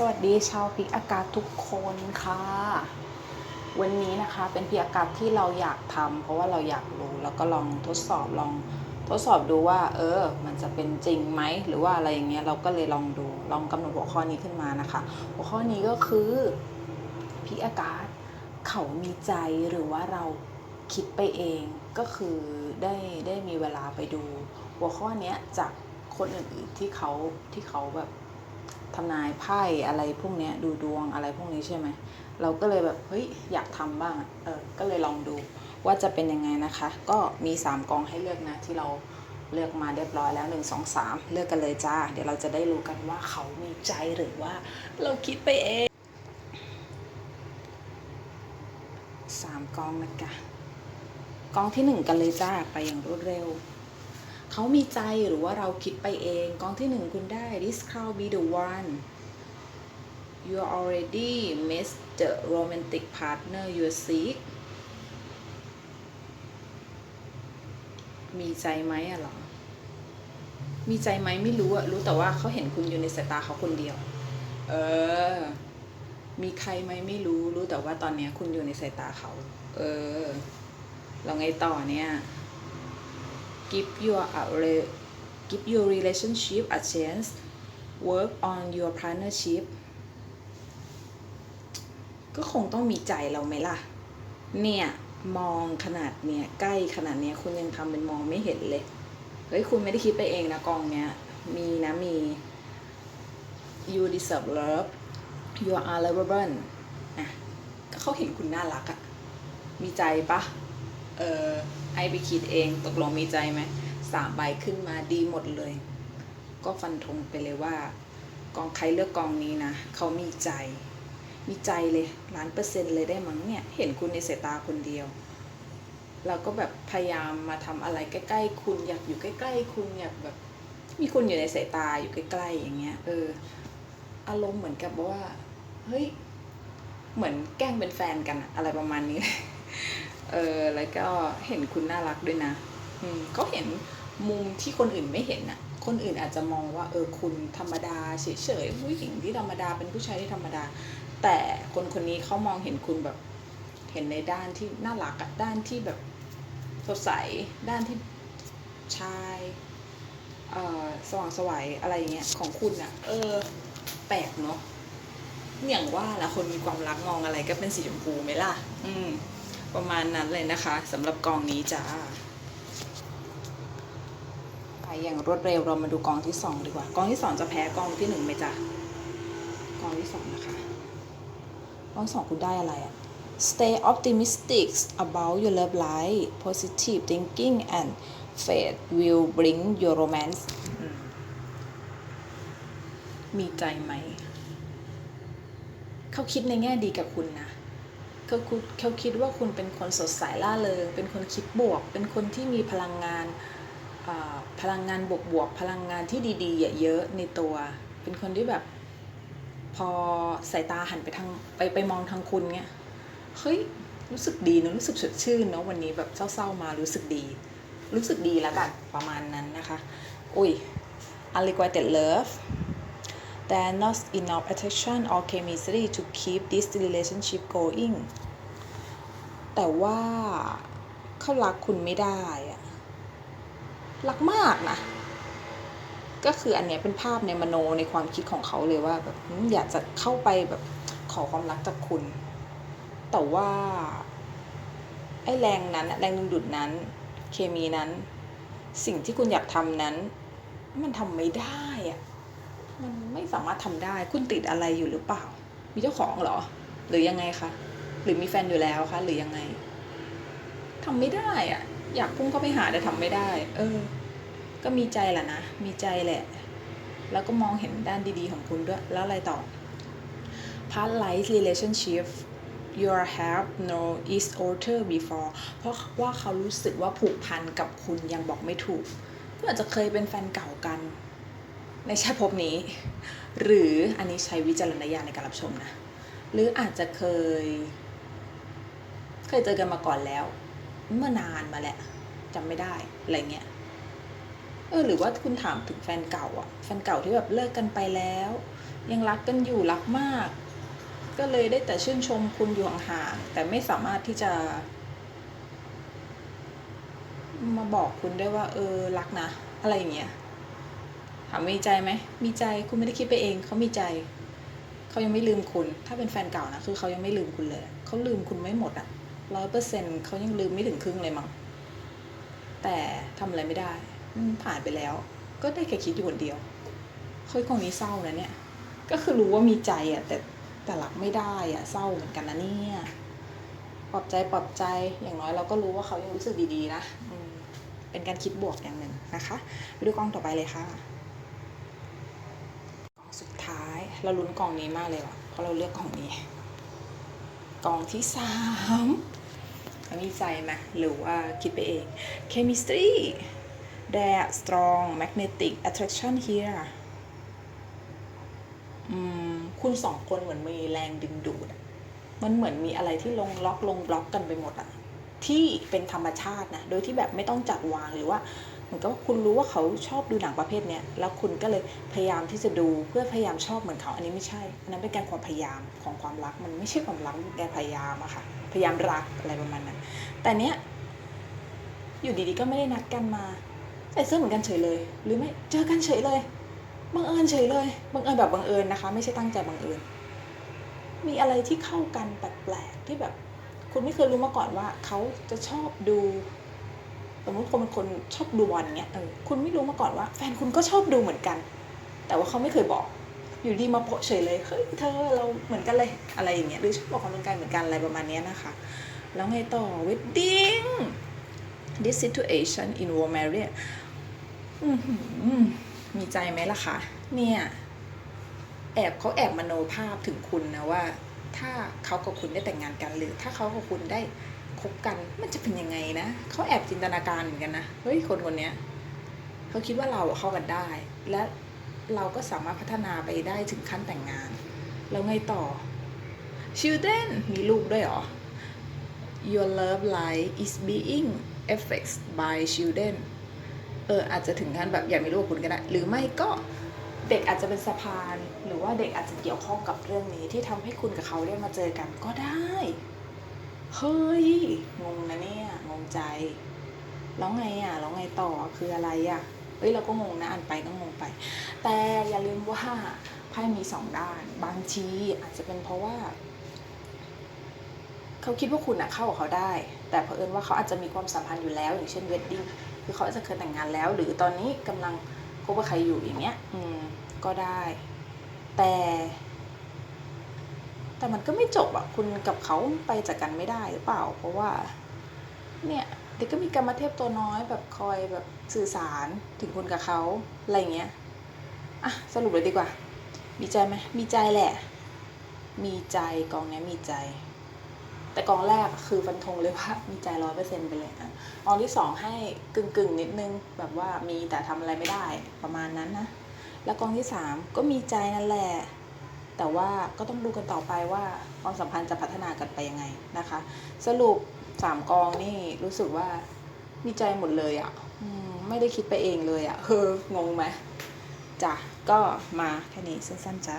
สวัสดีชาวพิกอากาศทุกคนค่ะ วันนี้นะคะเป็นพิกอากาศที่เราอยากทำเพราะว่าเราอยากรู้แล้วก็ลองทดสอบลองทดสอบดูว่า เออ มันจะเป็นจริงไหมหรือว่าอะไรอย่างเงี้ยเราก็เลยลองดูลองกำหนดหัวข้อนี้ขึ้นมานะคะ หัวข้อนี้ก็คือพิกอากาศเขามีใจหรือว่าเราคิดไปเองก็คือได้ได้มีเวลาไปดู หัวข้อเนี้ยจากคนอื่นๆที่เขาที่เขาแบบ ทำนายไพ่อะไรพวกนี้ดูดวงอะไรพวกนี้ใช่ไหมเราก็เลยแบบเฮ้ยอยากทำบ้างเออก็เลยลองดูว่าจะเป็นยังไงนะคะ ก็มี 3กองให้เลือกนะที่เราเลือกมาเรียบร้อยแล้ว 1 2 3 เลือกกันเลยจ้า เดี๋ยวเราจะได้รู้กันว่าเขามีใจหรือว่าเราคิดไปเองสามกองนะกะกองที่หนึ่งกันเลยจ้า ไปอย่างรวดเร็ว เขามีใจหรือว่าเราคิดไปเองกองที่หนึ่งคุณได้ this crowd be the one you already missed the romantic partner you seek มีใจไหมอะหรอ มีใจไหมไม่รู้อะรู้แต่ว่าเขาเห็นคุณอยู่ในสายตาเขาคนเดียว เออ มีใครไหมไม่รู้ รู้แต่ว่าตอนเนี้ยคุณอยู่ในสายตาเขา เออ เราไงต่อเนี่ย give your give your relationship a chance work on your partnership ก็คงต้องมีใจเราไหมล่ะ เนี่ย มองขนาดเนี้ยใกล้ขนาดเนี้ยคุณยังทำเป็นมองไม่เห็นเลย เฮ้ย คุณไม่ได้คิดไปเองนะกองเนี้ย มีนะมี you deserve love you are lovable อะก็เขาเห็นคุณน่ารักอะมีใจปะเออ ให้ไปคิดเองตกลงมีใจไหมสามใบขึ้นมาดีหมดเลย ก็ฟันธงไปเลยว่า กองใครเลือกกองนี้นะเขามีใจ มีใจเลยล้านเปอร์เซ็นต์เลยได้มั้งเนี่ย เห็นคุณในสายตาคนเดียว เราก็แบบพยายามมาทำอะไรใกล้ ๆ คุณอยากอยู่ใกล้ ๆ คุณอยากแบบ มีคุณอยู่ในสายตาอยู่ใกล้ ๆ อย่างเงี้ย เออ อารมณ์เหมือนกับว่า เฮ้ย เหมือนแกล้งเป็นแฟนกันอะอะไรประมาณนี้ เออแล้วก็เห็นคุณน่ารักด้วยนะ อืมเขาเห็นมุมที่คนอื่นไม่เห็นน่ะคนอื่นอาจจะมองว่า เออคุณธรรมดาเฉยๆผู้หญิงที่ธรรมดาเป็นผู้ชายที่ธรรมดา แต่คนคนนี้เขามองเห็นคุณแบบ เห็นในด้านที่น่ารักอะด้านที่แบบสดใสด้านที่ชายเออสว่างสวัยอะไรอย่างเงี้ยของคุณอะเออ แปลกเนาะอย่างว่าละคนมีความรักมองอะไรก็เป็นสีชมพูไหมล่ะ อืม ประมาณนั้นเลยนะคะสำหรับกองนี้จ้าไปอย่างรวดเร็วเรามาดูกองที่สองดีกว่ากองที่สองจะแพ้กองที่หนึ่งไหมจ๊ะกองที่สองนะคะกองที่สองคุณได้อะไรอะ Stay optimistic about your love life positive thinking and faith will bring your romance อืมมีใจไหม เขาคิดในแง่ดีกับคุณนะ เขาคุเขาคิดว่าคุณเป็นคนสดใสล่าเริง เป็นคนคิดบวก เป็นคนที่มีพลังงานพลังงานบวกบวกๆพลังงานที่ดีๆเยอะในตัว เป็นคนที่แบบพอสายตาหันไปทางไปไปมองทางคุณเงี้ยเฮ้ยรู้สึกดีเนอะรู้สึกสดชื่นเนอะวันนี้แบบเศร้าๆมารู้สึกดี รู้สึกดีแล้วกันประมาณนั้นนะคะ อุ้ย unrequited love there not enough attraction or chemistry to keep this relationship going แต่ว่าเขารักคุณไม่ได้อะรักมากนะ ก็คืออันเนี้ยเป็นภาพในมโนในความคิดของเขาเลยว่าแบบอยากจะเข้าไปแบบขอความรักจากคุณ แต่ว่าไอ้แรงนั้นแรงดึงดูดนั้น เคมีนั้น สิ่งที่คุณอยากทำนั้น มันทำไม่ได้อะ มันไม่สามารถทำได้ คุณติดอะไรอยู่หรือเปล่า มีเจ้าของเหรอ หรือยังไงคะ หรือมีแฟนอยู่แล้วคะ หรือยังไงทำไม่ได้อะอยากพุ่งเข้าไปหาแต่ทำไม่ได้ เออ ก็มีใจแหละนะ มีใจแหละ แล้วก็มองเห็นด้านดีๆของคุณด้วย แล้วอะไรต่อ past life relationship you have no is older before เพราะว่าเขารู้สึกว่าผูกพันกับคุณยังบอกไม่ถูกก็อาจจะเคยเป็นแฟนเก่ากัน ในชาติภพนี้ หรืออันนี้ใช้วิจารณญาณในการรับชมนะ หรืออาจจะเคย เคยเจอกันมาก่อนแล้ว เมื่อนานมาแหละจำไม่ได้อะไรเงี้ยเออหรือว่าคุณถามถึงแฟนเก่าอะแฟนเก่าที่แบบเลิกกันไปแล้ว ยังรักกันอยู่รักมาก ก็เลยได้แต่ชื่นชมคุณอยู่ห่างๆแต่ไม่สามารถที่จะ มาบอกคุณได้ว่า เออรักนะ อะไรอย่างเงี้ย ถามมีใจไหมมีใจคุณไม่ได้คิดไปเอง เขามีใจ เขายังไม่ลืมคุณ ถ้าเป็นแฟนเก่านะคือเขายังไม่ลืมคุณเลยเขาลืมคุณไม่หมดอะร้อยเปอร์เซ็นเขายังลืมไม่ถึงครึ่งเลยมั้งแต่ทำอะไรไม่ได้ผ่านไปแล้ว ก็ได้แค่คิดอยู่คนเดียวเฮ้ยคนนี้เศร้านะเนี่ย ก็คือรู้ว่ามีใจอะแต่แต่รักไม่ได้อะเศร้าเหมือนกันนะเนี่ยปลอบใจปลอบใจอย่างน้อยเราก็รู้ว่าเขายังรู้สึกดีๆนะเป็นการคิดบวกอย่างหนึ่งนะคะไปดูกล้องต่อไปเลยค่ะ กล่องสุดท้าย เราลุ้นกล่องนี้มากเลยว่ะเพราะเราเลือกกล่องนี้กล่องที่สามมีใจไหมหรือว่าคิดไปเอง chemistry there strong magnetic attraction here อืมคุณสองคนเหมือนมีแรงดึงดูด มันเหมือนมีอะไรที่ลงล็อกลงบล็อกกันไปหมดอะที่เป็นธรรมชาตินะ โดยที่แบบไม่ต้องจัดวางหรือว่า เหมือนกับว่าคุณรู้ว่าเขาชอบดูหนังประเภทเนี้ยแล้วคุณก็เลยพยายามที่จะดูเพื่อพยายามชอบเหมือนเขาอันนี้ไม่ใช่อันนั้นเป็นการความพยายามของความรักมันไม่ใช่ความรักมันเป็นการพยายามอะค่ะพยายามรักอะไรประมาณนั้นแต่เนี้ยอยู่ดีๆก็ไม่ได้นัดกันมาใส่เสื้อเหมือนกันเฉยเลย หรือไม่เจอกันเฉยเลยบังเอิญเฉยเลยบังเอิญแบบบังเอิญนะคะ ไม่ใช่ตั้งใจบังเอิญมีอะไรที่เข้ากันแปลกๆที่แบบ คุณไม่เคยรู้มาก่อนว่าเขาจะชอบดู มมติคนเป็นคนชอบดูบอลเงี้ยเออคุณไม่รู้มาก่อนว่า แฟนคุณก็ชอบดูเหมือนกัน แต่ว่าเขาไม่เคยบอก อยู่ดีมาโปะเฉยเลยเฮ้ยเธอเราเหมือนกันเลยอะไรอย่างเงี้ยหรือชอบออกกำลังกายเหมือนกันอะไรประมาณเนี้ยนะคะ แล้วไงต่อ wedding this situation in war marriage มีใจไหมล่ะคะเนี่ยแอบเขาแอบมโนภาพถึงคุณนะว่า ถ้าเขากับคุณได้แต่งงานกันหรือถ้าเขากับคุณได้ คบกันมันจะเป็นยังไงนะเขาแอบจินตนาการเหมือนกันนะเฮ้ยคนคนนี้เขาคิดว่าเราเข้ากันได้ และเราก็สามารถพัฒนาไปได้ถึงขั้นแต่งงาน แล้วไงต่อ children มีลูกด้วยหรอ your love life is being affected by children เอออาจจะถึงขั้นแบบอยากมีลูกกับคุณก็ได้ หรือไม่ก็เด็กอาจจะเป็นสะพาน หรือว่าเด็กอาจจะเกี่ยวข้องกับเรื่องนี้ที่ทำให้คุณกับเขาได้มาเจอกันก็ได้ เฮ้ย งงนะเนี่ย งงใจ แล้วไงอะ แล้วไงต่อ คืออะไรอะเฮ้ยเราก็งงนะอ่านไปก็งงไป แต่อย่าลืมว่าไพ่มีสองด้าน บางทีอาจจะเป็นเพราะว่า เขาคิดว่าคุณอะเข้ากับเขาได้ แต่เผอิญว่าเขาอาจจะมีความสัมพันธ์อยู่แล้ว อย่างเช่นเวดดิ้ง คือเขาอาจจะเคยแต่งงานแล้ว หรือตอนนี้กำลังคบกับใครอยู่อย่างเงี้ย อืม ก็ได้ แต่ แต่มันก็ไม่จบอะคุณกับเขาไปจากกันไม่ได้หรือเปล่า เพราะว่า เนี่ยเด็กก็มีกรรมเทพตัวน้อยแบบคอยแบบสื่อสารถึงคุณกับเขาอะไรอย่างเงี้ยอะสรุปเลยดีกว่า มีใจไหมมีใจแหละ มีใจกองเนี้ยมีใจ แต่กองแรกคือฟันธงเลยว่ามีใจร้อยเปอร์เซ็นต์ไปเลยอะกองที่สองให้กึ่งกึ่งๆนิดนึงแบบว่ามีแต่ทำอะไรไม่ได้ประมาณนั้นนะแล้วกองที่สามก็มีใจนั่นแหละ แต่ว่าก็ต้องดูกันต่อไปว่าความสัมพันธ์จะพัฒนากันไปยังไงนะคะ สรุปสามกองนี่รู้สึกว่ามีใจหมดเลยอะ่ะไม่ได้คิดไปเองเลยอะ่ะเฮ้องงไหมจ้ะก็มาแค่นี้สั้นๆจ้า